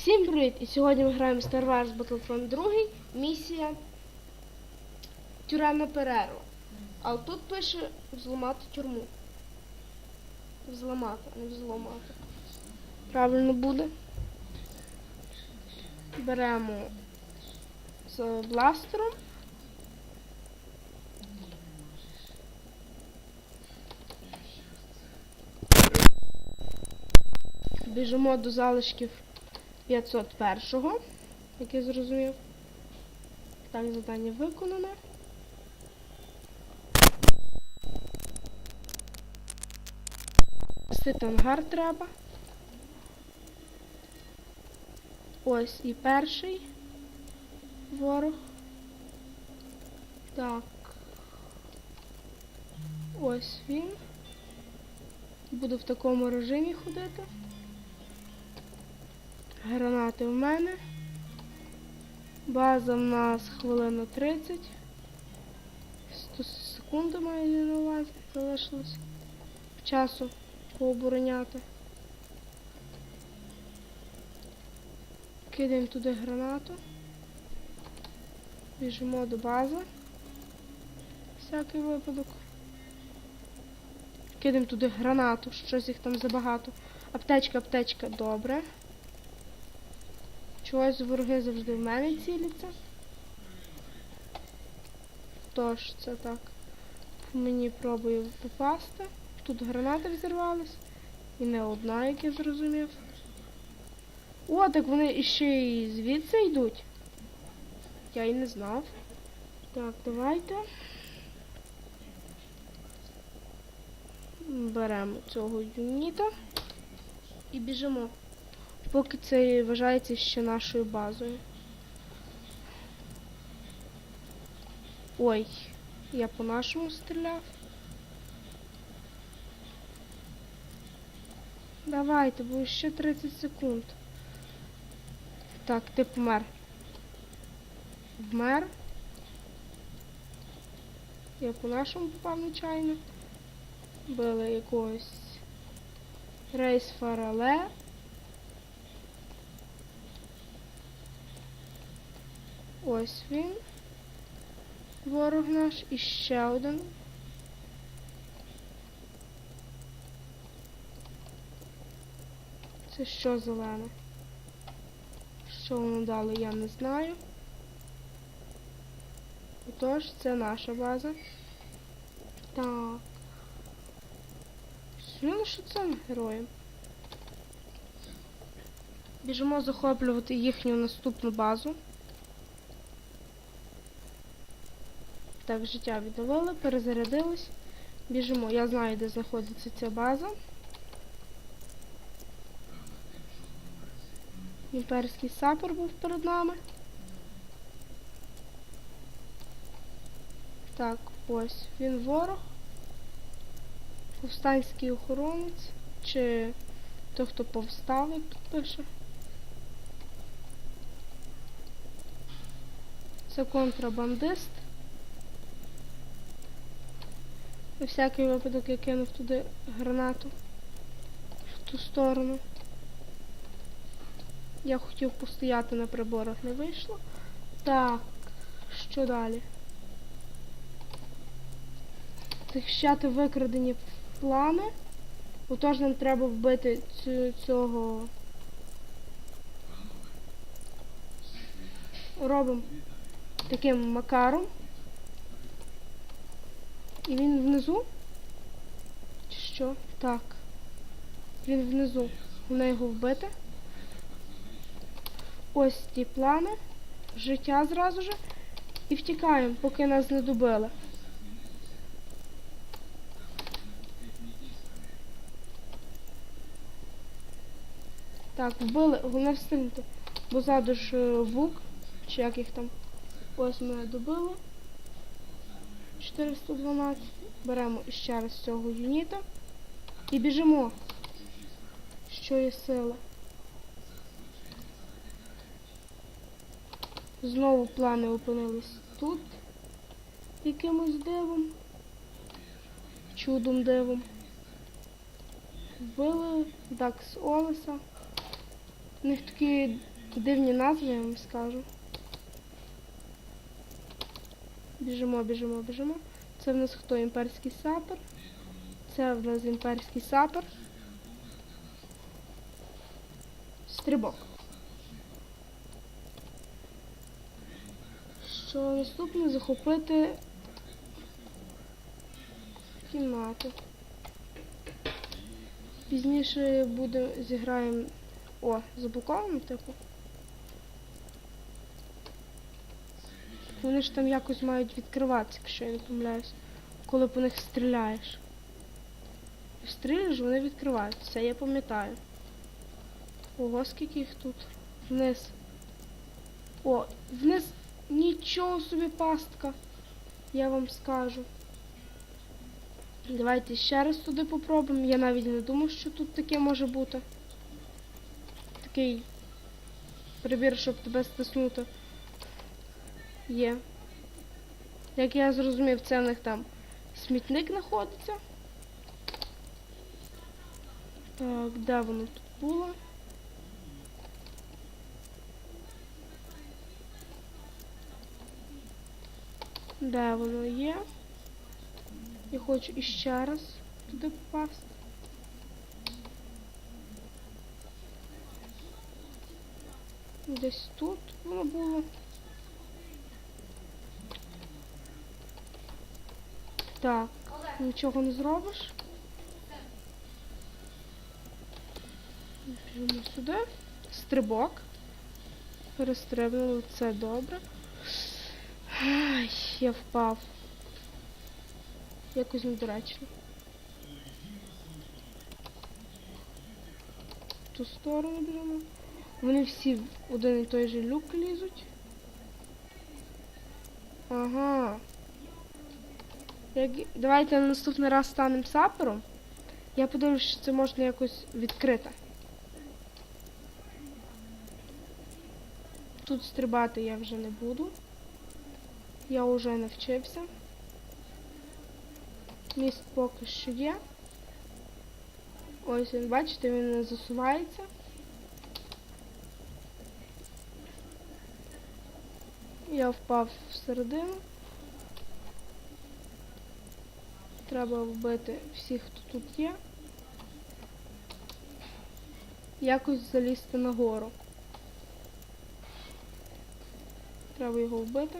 Всім привіт! І сьогодні ми граємо Star Wars Battlefront 2, місія Тюремна перерва. А тут пише взламати тюрму. Взламати, а не взламати. Правильно буде. Беремо з бластером. Біжимо до залишків 501-го, як я зрозумів. Так, завдання виконане. Пустити ангар треба. Ось і перший ворог. Так. Ось він. Буду в такому режимі ходити. Гранати в мене. База в нас хвилина 30. 100 секунд маю на залишилось часу пообороняти. Кидаємо туди гранату. Біжимо до бази. Всякий випадок. Кидаємо туди гранату, щось їх там забагато. Аптечка, аптечка, добре. Чогось вороги завжди в мене ціляться. Тож, це так. Мені пробую попасти. Тут гранати взірвались. І не одна, як я зрозумів. О, так вони іще і звідси йдуть. Я і не знав. Так, давайте. Беремо цього юніта і біжимо. Поки це вважається ще нашою базою. Ой, я по нашому стріляв. Давайте, бо ще 30 секунд. Так, ти помер. Вмер. Я по нашому попав нечайно. Били якогось рейс фарале. Ось він. Ворог наш. І ще один. Це що зелене? Що воно дало, я не знаю. Отож, це наша база. Так. Ну, що це героєм? Біжимо захоплювати їхню наступну базу. Так, життя відновили, перезарядились. Біжимо. Я знаю, де знаходиться ця база. Імперський сапер був перед нами. Так, ось він ворог. Повстанський охоронець. Чи той, хто повстав, як тут пише. Це контрабандист. На всякий випадок я кинув туди гранату в ту сторону. Я хотів постояти на приборах, не вийшло. Так, що далі? Захищати викрадені плани. Отож нам треба вбити цю, цього. Робимо таким макаром. І він внизу? Чи що? Так. Він внизу. Головне його вбити. Ось ті плани. Життя зразу же. І втікаємо, поки нас не добили. Так, вбили, головне встигнути. Бо ззаду ж е, вук, чи як їх там. Ось мене добили. 412. Беремо іще раз цього юніта. І біжимо. Що є сила. Знову плани опинились тут. Якимось дивом. Чудом дивом. Вбили Дакс Олеса. У них такі дивні назви, я вам скажу. Біжимо, біжимо, біжимо. Це в нас хто? Імперський сапер. Це в нас імперський сапер. Стрибок. Що наступне захопити кімнату. Пізніше буде зіграємо. О, заблоковано, типу. Вони ж там якось мають відкриватися, якщо я не помиляюсь. Коли по них стріляєш. Стріляєш, вони відкриваються. Це я пам'ятаю. Ого, скільки їх тут. Вниз. О, вниз нічого собі пастка. Я вам скажу. Давайте ще раз туди попробуємо. Я навіть не думав, що тут таке може бути. Такий прибір, щоб тебе стиснути. Є. Як я зрозумів, це в них там смітник знаходиться. Так, де воно тут було? Де воно є? Я хочу іще раз туди попасти. Десь тут воно було. Так, нічого не зробиш. Біжимо сюди. Стрибок. Перестрибнули, це добре. Ай, я впав. Якось недоречно. В ту сторону біжимо. Вони всі в один і той же люк лізуть. Ага. Як... Давайте на наступний раз станемо сапером. Я подивлюсь, що це можна якось відкрити. Тут стрибати я вже не буду. Я вже навчився. Міст поки що є. Ось він, бачите, він не засувається. Я впав всередину. Треба вбити всіх, хто тут є. Якось залізти нагору. Треба його вбити.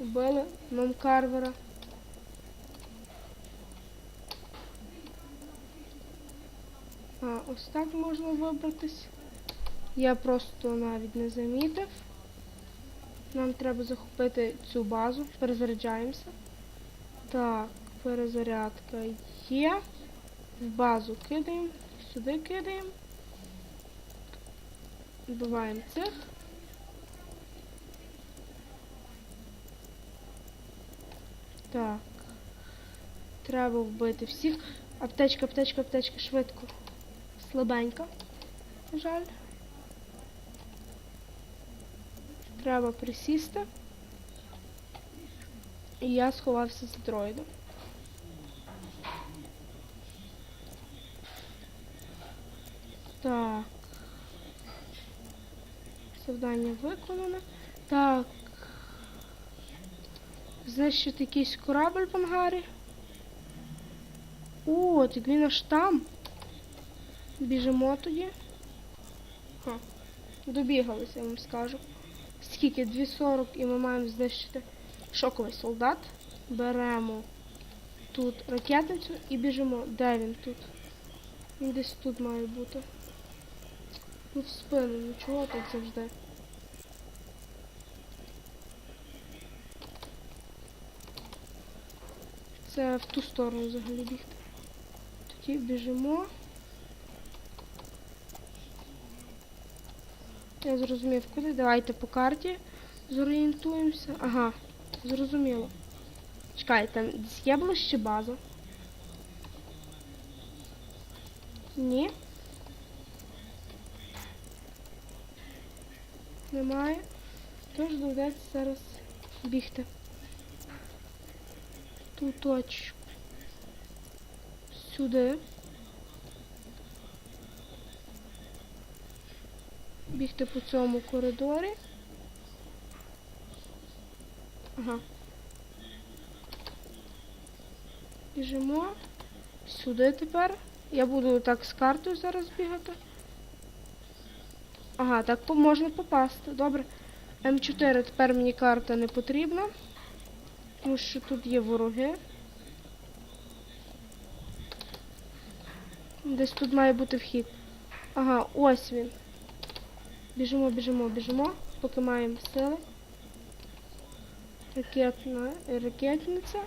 Вбили нам карвера. А, ось так можна вибратись. Я просто навіть не замітив. Нам треба захопити цю базу. Перезаряджаємося. Так, перезарядка є. В базу кидаємо, сюди кидаємо. Вбиваємо цих. Так. Треба вбити всіх. Аптечка, аптечка, аптечка, швидко. Слабенько. На жаль. Треба присісти. І я сховався за дроїдом. Так. Завдання виконане. Так. Знищити якийсь корабль в ангарі. О, так він аж там. Біжимо тоді. Ха. Добігалися, я вам скажу. Скільки? 2.40 і ми маємо знищити шоковий солдат. Беремо тут ракетницю і біжимо. Де він тут? Він десь тут має бути. Ну в спину, ну чого так завжди? Це в ту сторону взагалі бігти. Тоді біжимо. Я зрозумів, куди. Давайте по карті зорієнтуємося. Ага, зрозуміло. Чекай, там десь є ближче база? Ні. Немає. Тож доведеться зараз бігти. Ту точку. Сюди. бігти по цьому коридорі. Ага. Біжимо. Сюди тепер. Я буду так з картою зараз бігати. Ага, так можна попасти. Добре. М4 тепер мені карта не потрібна. Тому що тут є вороги. Десь тут має бути вхід. Ага, ось він. Біжимо, біжимо, біжимо, поки маємо сили. Ракетна ракетниця.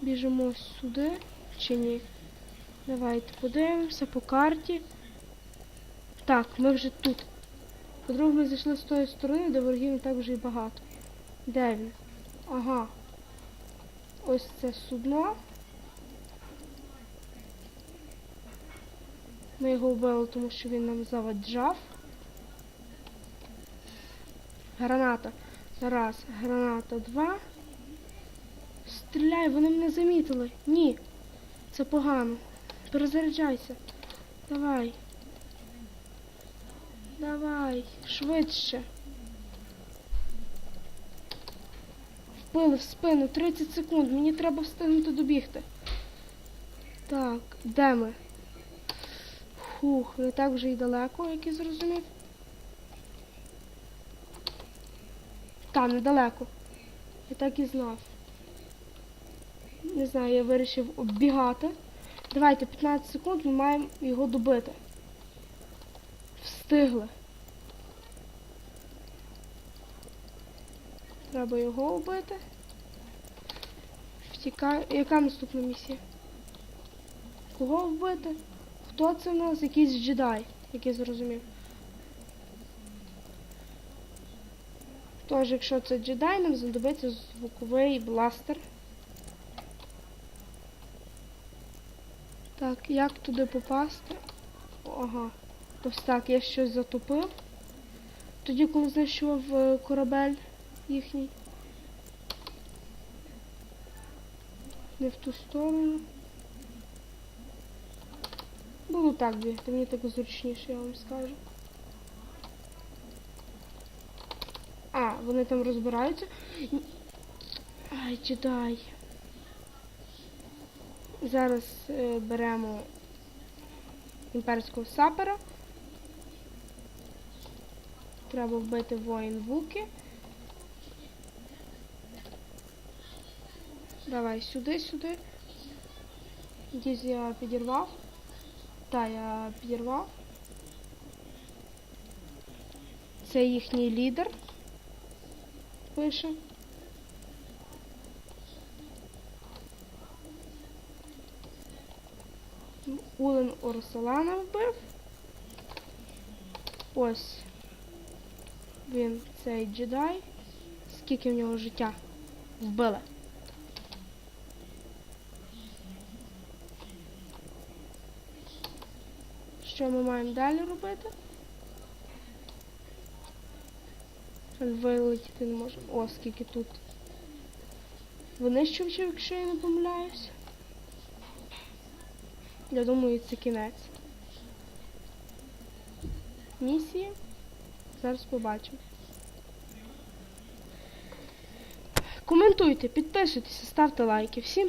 Біжимо сюди чи ні? Давайте подивимося по карті. Так, ми вже тут. По-друге, ми зайшли з тої сторони, де ворогів не так вже і багато. Де він? Ага. Ось це судно. Ми його вбили, тому що він нам заваджав. Граната. Раз, граната, два. Стріляй, вони мене замітили. Ні. Це погано. Перезаряджайся. Давай. Давай, швидше. Вбили в спину 30 секунд. Мені треба встигнути добігти. Так, де ми? Фух, не так вже й далеко, як я зрозумів. Там, недалеко. Я так і знав. Не знаю, я вирішив оббігати. Давайте 15 секунд, ми маємо його добити. Встигли. Треба його вбити. Втікає. Яка наступна місія? Кого вбити? Хто це в нас? Якийсь джедай, як я зрозумів. Тож, якщо це джедай, нам знадобиться звуковий бластер. Так, як туди попасти? Ага. Ось так, я щось затопив. Тоді, коли знайшов е, корабель їхній. Не в ту сторону. Буду так бігти, мені так зручніше, я вам скажу. А, вони там розбираються. Ай, читай. Зараз е, беремо імперського сапера. Треба вбити воїн вуки. Давай сюди, сюди. Дізь я підірвав. Так, я підірвав. Це їхній лідер. Пише. Улен Орсалана вбив. Ось він цей джедай. Скільки в нього життя вбили. Що ми маємо далі робити? Вилетіти не можемо. О, скільки тут. Винищувачів, якщо я не помиляюсь. Я думаю, це кінець. Місії. Зараз побачимо. Коментуйте, підписуйтесь, ставте лайки. Всім